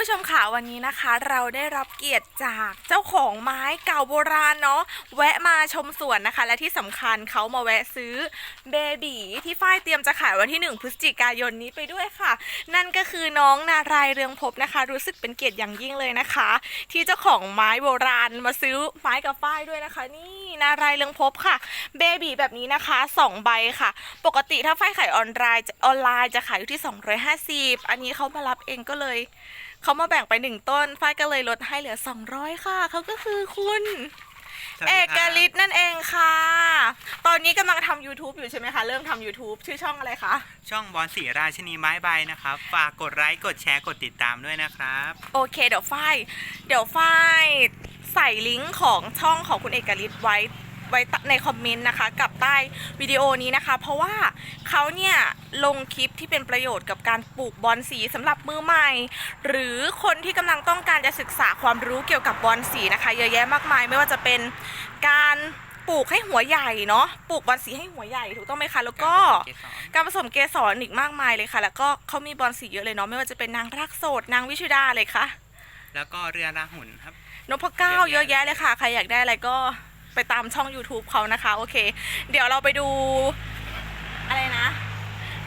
ผู้ชมค่ะวันนี้นะคะ เราได้รับเกียรติจากเจ้าของไม้เก่าโบราณเนาะแวะมาชมสวนนะคะ และที่สำคัญเขามาแวะซื้อเบบีที่ฝ้ายเตรียมจะขายวันที่ 1 พฤศจิกายนนี้ไปด้วยค่ะ นั่นก็คือน้องนารายเรืองภพนะคะ รู้สึกเป็นเกียรติอย่างยิ่งเลยนะคะ ที่เจ้าของไม้โบราณมาซื้อไม้กับฝ้ายด้วยนะคะ นี่นารายเรืองภพค่ะเบบีแบบนี้นะคะสองใบค่ะ ปกติถ้าฝ้ายขายออนไลน์ออนไลน์จะขายอยู่ที่ 250 อันนี้เขามารับเองก็เลย เขามาแบ่งไปหนึ่งต้นฝ้ายก็เลยลดให้เหลือ 200 ค่ะ เขาก็คือคุณสวัสเอดีกครับฤทธิ์นั่นเองค่ะ ตอนนี้กำลังทำ YouTube อยู่ใช่ไหมคะ เริ่มทำ YouTube ชื่อช่องอะไรคะ ช่องบอลสีราชนีไม้ใบนะครับ ฝากกดไลค์กดแชร์กดติดตามด้วยนะครับ โอเค เดี๋ยวฝ้ายเดี๋ยวฝ้ายใส่ลิงก์ของช่องของคุณเอกฤทธิ์ไว้ ไว้ในคอมเมนต์นะคะ กับใต้วิดีโอนี้นะคะ เพราะว่าเขาเนี่ยลงคลิปที่เป็นประโยชน์กับการปลูกบอลสีสำหรับมือใหม่ หรือคนที่กำลังต้องการจะศึกษาความรู้เกี่ยวกับบอลสีนะคะ เยอะแยะมากมายไม่ว่าจะเป็นการปลูกให้หัวใหญ่เนาะปลูกบอลสีให้หัวใหญ่ถูกต้องไหมคะแล้วก็การผสมเกสรอีกมากมายเลยค่ะ แล้วก็เขามีบอลสีเยอะเลยเนาะไม่ว่าจะเป็นนางรักโสดนางวิชุดาเลยค่ะแล้วก็เรือราหุ่นครับนพเก้าเยเยอะอะแยะแยะเลยค่ะ ใครอยากได้อะไรก็ ไปตามช่อง YouTube เขานะคะ โอเค เดี๋ยวเราไปดูอะไรนะ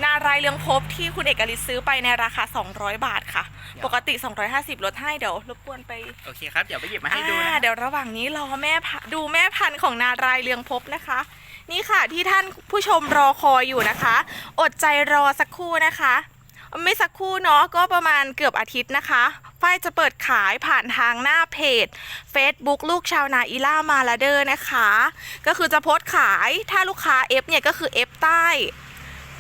นารายเรืองภพที่คุณเอกฤทธิ์ซื้อไปในราคา 200 บาทค่ะปกติ 250ลดให้เดี๋ยวรบกวนไปโอเคครับ เดี๋ยวไปหยิบมาให้ดูอ่านะเดี๋ยวระหว่างนี้รอแม่พะดูแม่พันธุ์ของนารายเรืองภพนะคะ นี่ค่ะที่ท่านผู้ชมรอคอยอยู่นะคะ อดใจรอสักครู่นะคะ ไม่สักครู่เนาะก็ประมาณเกือบอาทิตย์นะคะฝ้ายจะเปิดขายผ่านทางหน้าเพจ Facebook ลูกชาวนาอีล่ามาลาเดอร์นะคะ ก็คือจะโพสต์ขายถ้าลูกค้า F เนี่ยก็คือ F ใต้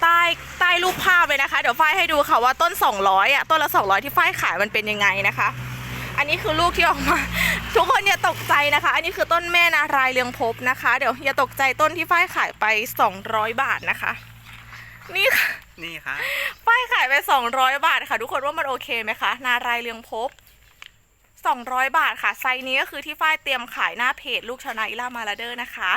ใต้ใต้รูปภาพเลยนะคะ เดี๋ยวฝ้ายให้ดูค่ะว่าต้น 200อะต้นละ 200 ที่ฝ้ายขายมันเป็นยังไงนะคะ อันนี้คือลูกที่ออกมา ทุกคนอย่าตกใจนะคะ อันนี้คือต้นแม่นารายเรืองภพนะคะ เดี๋ยวอย่าตกใจต้นที่ฝ้ายขายไป 200 บาทนะคะ นี่ค่ะ นี่ครับป้ายขายไป 200 บาทค่ะ ทุกคนว่ามันโอเคไหมคะ นารายเรืองภพ200 บาทค่ะ ไซส์นี้ก็คือที่ฝ้ายเตรียมขายหน้าเพจลูกชาวนาอิล่ามาลาเดอร์นะคะ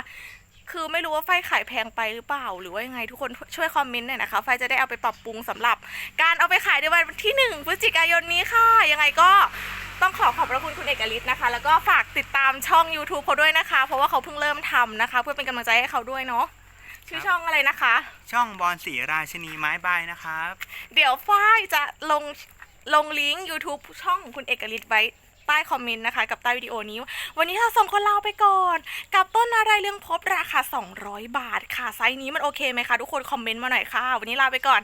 คือไม่รู้ว่าฝ้ายขายแพงไปหรือเปล่า หรือว่ายังไงทุกคนช่วยคอมเมนต์หน่อยนะคะฝ้ายจะได้เอาไปปรับปรุงสำหรับ การเอาไปขายในวันที่ 1 พฤศจิกายนนี้ค่ะ ยังไงก็ต้องขอขอบพระคุณคุณเอกฤทธิ์นะคะ แล้วก็ฝากติดตามช่อง YouTube เขาด้วยนะคะ เพราะว่าเขาเพิ่งเริ่มทำนะคะ เพื่อเป็นกำลังใจให้เขาด้วยเนาะ ชื่อช่องอะไรนะคะ ช่องบอลสีราชนีไม้ใบนะครับ เดี๋ยวฝ้ายจะลงลงลิงก์ YouTube ช่องของคุณเอกฤทธิ์ไว้ใต้คอมเมนต์นะคะ กับใต้วิดีโอนี้ วันนี้เราสองคนลาไปก่อน กับต้นอะไรเรื่องพบราคา 200 บาทค่ะ ไซส์นี้มันโอเคไหมคะ ทุกคนคอมเมนต์มาหน่อยค่ะ วันนี้ลาไปก่อน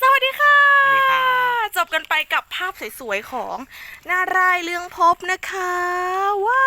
สวัสดีค่ะสวัสดีครับจบกันไปกับภาพสวยๆของนารายเรื่องพบนะคะ ว้า